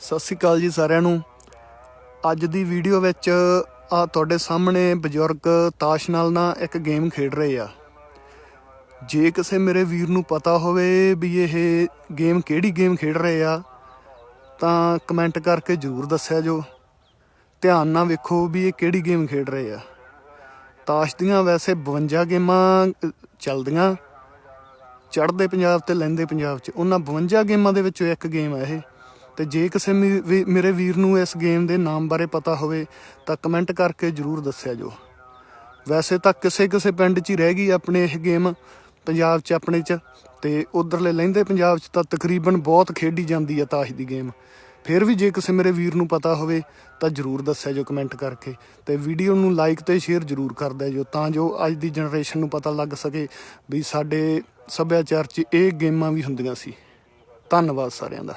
ਸਤਿ ਸ਼੍ਰੀ ਅਕਾਲ ਜੀ ਸਾਰਿਆਂ ਨੂੰ। ਅੱਜ ਦੀ ਵੀਡੀਓ ਵਿੱਚ ਆ ਤੁਹਾਡੇ ਸਾਹਮਣੇ ਬਜ਼ੁਰਗ ਤਾਸ਼ ਨਾਲ ਨਾ ਇੱਕ ਗੇਮ ਖੇਡ ਰਹੇ ਆ। ਜੇ ਕਿਸੇ ਮੇਰੇ ਵੀਰ ਨੂੰ ਪਤਾ ਹੋਵੇ ਵੀ ਇਹ ਗੇਮ ਕਿਹੜੀ ਗੇਮ ਖੇਡ ਰਹੇ ਆ, ਤਾਂ ਕਮੈਂਟ ਕਰਕੇ ਜਰੂਰ ਦੱਸਿਆ ਜੋ। ਧਿਆਨ ਨਾਲ ਵੇਖੋ ਵੀ ਇਹ ਕਿਹੜੀ ਗੇਮ ਖੇਡ ਰਹੇ ਆ। ਤਾਸ਼ ਦੀਆਂ ਵੈਸੇ 52 ਗੇਮਾਂ ਚੱਲਦੀਆਂ। ਚੜ੍ਹਦੇ ਪੰਜਾਬ ਤੇ ਲੈਂਦੇ ਪੰਜਾਬ 'ਚ। ਉਹਨਾਂ 52 ਗੇਮਾਂ ਦੇ ਵਿੱਚੋਂ ਇੱਕ ਗੇਮ ਹੈ ਇਹ। ਤੇ ਜੇ ਕਿਸੇ ਮੀ- ਵੀ- ਮੇਰੇ ਵੀਰ ਨੂੰ ਇਸ ਗੇਮ ਦੇ ਨਾਮ ਬਾਰੇ ਪਤਾ ਹੋਵੇ, ਤਾਂ ਕਮੈਂਟ ਕਰਕੇ ਜਰੂਰ ਦੱਸਿਆ ਜੋ ਵੈਸੇ ਤਾਂ ਕਿਸੇ ਕਿਸੇ ਪਿੰਡ 'ਚ ਹੀ ਰਹਿ ਗਈ ਆਪਣੇ ਇਹ ਗੇਮ ਪੰਜਾਬ 'ਚ ਆਪਣੇ 'ਚ, ਤੇ ਉਧਰਲੇ ਲਹਿੰਦੇ ਪੰਜਾਬ 'ਚ ਤਾਂ ਤਕਰੀਬਨ ਬਹੁਤ ਖੇਡੀ ਜਾਂਦੀ ਹੈ ਤਾਸ਼ ਦੀ ਗੇਮ ਫਿਰ ਵੀ ਜੇ ਕਿਸੇ ਮੇਰੇ ਵੀਰ ਨੂੰ ਪਤਾ ਹੋਵੇ, ਤਾਂ ਜਰੂਰ ਦੱਸਿਆ ਜੋ ਕਮੈਂਟ ਕਰਕੇ, ਤੇ ਵੀਡੀਓ ਨੂੰ ਲਾਈਕ ਤੇ ਸ਼ੇਅਰ ਜਰੂਰ ਕਰ ਦਿਆ ਜੋ ਤਾਂ ਜੋ ਅੱਜ ਦੀ ਜਨਰੇਸ਼ਨ ਨੂੰ ਪਤਾ ਲੱਗ ਸਕੇ ਵੀ ਸਾਡੇ ਸੱਭਿਆਚਾਰ 'ਚ ਇਹ ਗੇਮਾਂ ਵੀ ਹੁੰਦੀਆਂ ਸੀ। ਧੰਨਵਾਦ ਸਾਰਿਆਂ ਦਾ।